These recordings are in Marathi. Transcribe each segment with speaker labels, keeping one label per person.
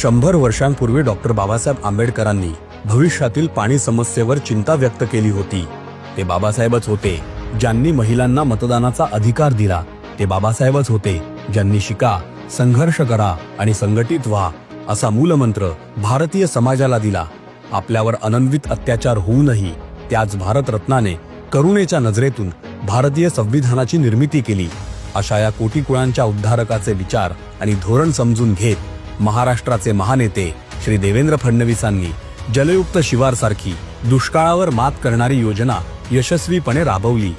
Speaker 1: शंभर वर्षांपूर्वी डॉक्टर बाबासाहेब आंबेडकरांनी भविष्यातील पाणी समस्येवर चिंता व्यक्त केली होती. ते बाबासाहेबच होते ज्यांनी महिलांना मतदानाचा अधिकार दिला. ते बाबासाहेबच होते ज्यांनी शिका संघर्ष करा आणि संघटित व्हा असा मूलमंत्र भारतीय समाजाला दिला. आपल्यावर अनन्वित अत्याचार होऊनही त्याच भारतरत्नाने करुणेच्या नजरेतून भारतीय संविधानाची निर्मिती केली. अशा या कोटी कुळांच्या उद्धारकाचे विचार आणि धोरण समजून घेत महाराष्ट्राचे महानेते श्री देवेंद्र फडणवीसांनी जलयुक्त शिवार सारखी दुष्काळावर मात करणारी योजना यशस्वीपणे राबवली.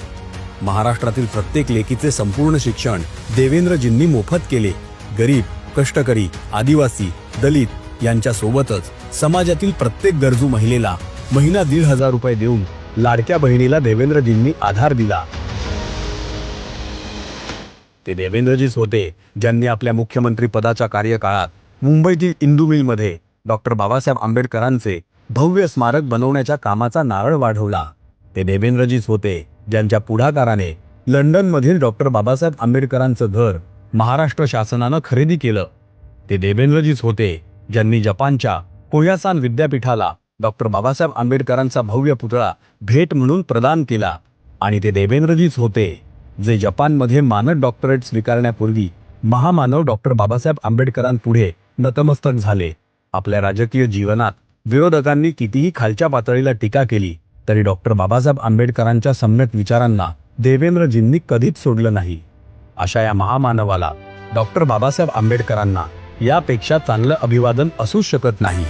Speaker 1: महाराष्ट्रातील प्रत्येक लेकीचे संपूर्ण शिक्षण देवेंद्रजींनी मोफत केले. गरीब कष्टकरी आदिवासी दलित यांच्या सोबतच समाजातील प्रत्येक गरजू महिलेला महिना दीड हजार रुपये देऊन लाडक्या बहिणीला देवेंद्रजींनी आधार दिला. ते देवेंद्रजीच होते ज्यांनी आपल्या मुख्यमंत्री पदाच्या कार्यकाळात मुंबईतील इंदू मिलमध्ये डॉक्टर बाबासाहेब आंबेडकरांचे भव्य स्मारक बनवण्याच्या कामाचा नारळ वाढवला. ते देवेंद्रजीच होते ज्यांच्या पुढाकाराने लंडनमधील डॉक्टर बाबासाहेब आंबेडकरांचं घर महाराष्ट्र शासनानं खरेदी केलं. ते देवेंद्रजीच होते ज्यांनी जपानच्या कोयासान विद्यापीठाला डॉक्टर बाबासाहेब आंबेडकरांचा भव्य पुतळा भेट म्हणून प्रदान केला. आणि ते देवेंद्रजीच होते जे जपानमध्ये मानद डॉक्टरेट स्वीकारण्यापूर्वी महामानव डॉक्टर बाबासाहेब आंबेडकरांपुढे नतमस्तक झाले. आपल्या राजकीय जीवनात विरोधकांनी कितीही खालच्या पातळीला टीका केली तरी डॉक्टर बाबासाहेब आंबेडकरांच्या सम्यक विचारांना देवेंद्रजींनी कधीच सोडलं नाही. अशा या महामानवाला डॉक्टर बाबासाहेब आंबेडकरांना यापेक्षा चांगलं अभिवादन असूच शकत नाही.